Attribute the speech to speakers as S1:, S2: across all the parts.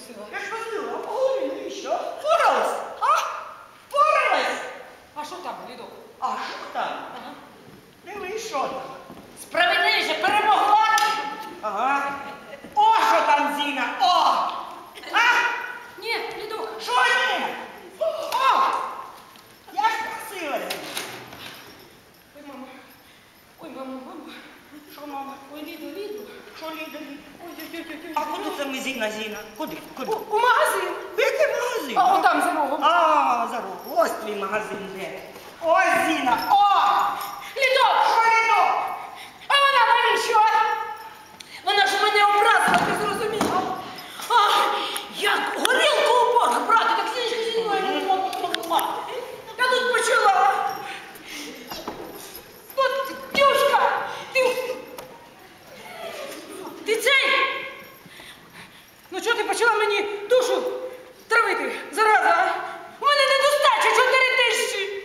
S1: Senhor. Я
S2: ж возила, поговорили еще. Поралась, а? Поралась!
S1: А что там, Лидок?
S2: А что там?
S1: Ага.
S2: Делай еще там. Що?
S1: А куди
S2: це ми Зіна, Зіна? Куди? Куди?
S1: У магазин.
S2: Який магазин? А отам
S1: за рогом.
S2: А, за рогом. Ось твій магазин де. Ось Зіна.
S1: О! Лідо! Що
S2: Лідо?
S1: А вона навіщо? Вона ж мене образила, ти зрозуміла? А, як горілку у борг брати, так сінчик зі мною не можна Я тут почала. От, дюшка, ти... Ти цей? Ну чого ти почала мені душу травити, зараза? а? У мене недостача чотири тисячі.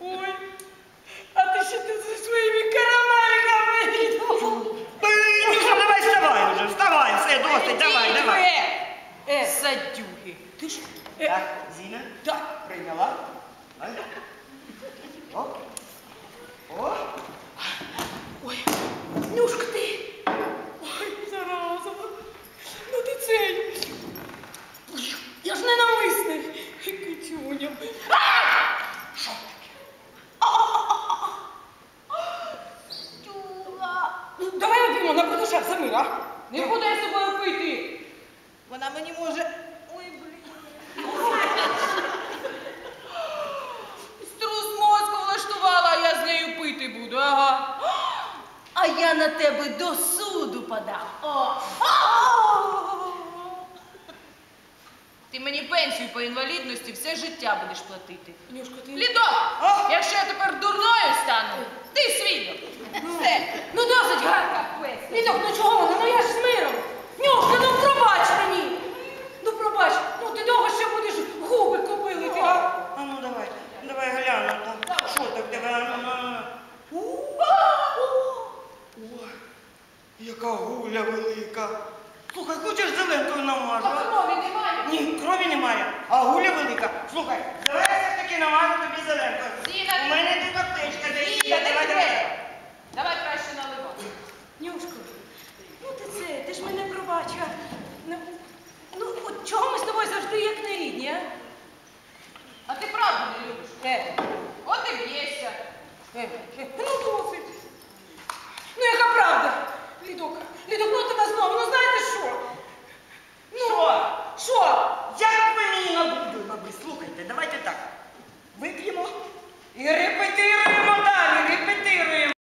S1: Ой, а ти ще тут зі своїми карамельками.
S2: Ну давай вставай вже, вставай, все, досить, давай, давай.
S3: Е, е, садюги. Ти ж...
S2: Е, Так, Зіна, так. прийняла. Ай. О. О.
S1: Ой, Нюшка ти. Ой, зараза. Ну ти цей. Ой, я ж не навмисний. Китюня. А! Що таке?
S3: Стюла.
S1: Ну, давай вип'ємо на продушах за мир, а?
S3: Не буду я з тобою пити. Вона мені може... Ой, блін. Струс мозку влаштувала, а я з нею пити буду, ага. А я на тебе до суду подам. О. Ти мені пенсію по інвалідності все життя будеш платити.
S1: Нюшка, ти... Лідо,
S3: якщо я тепер дурною стану, ти свідок. Все.
S1: Ну досить гарка. Лідок, ну чого вона? Ну я ж з миром. Нюшка, ну пробач мені. Ну пробач, ну ти довго ще будеш губи кобилити. а?
S2: А ну давай, давай гляну там. Що так ну, ну, ну. Ой, яка гуля велика. Слухай, хочеш зеленкою намажу? Аня, а гуля велика. Слухай, давай все таки намажу тобі зеленку.
S3: У
S2: мене тут аптечка, де її. Давай, давай.
S3: Давай краще наливай.
S1: Нюшко, ну ти це, ти ж мене пробач, а. Ну, ну от чого ми з тобою завжди як не рідні, а?
S3: А ти правду не любиш. Е. От і б'єшся.
S1: Е, е. Ну,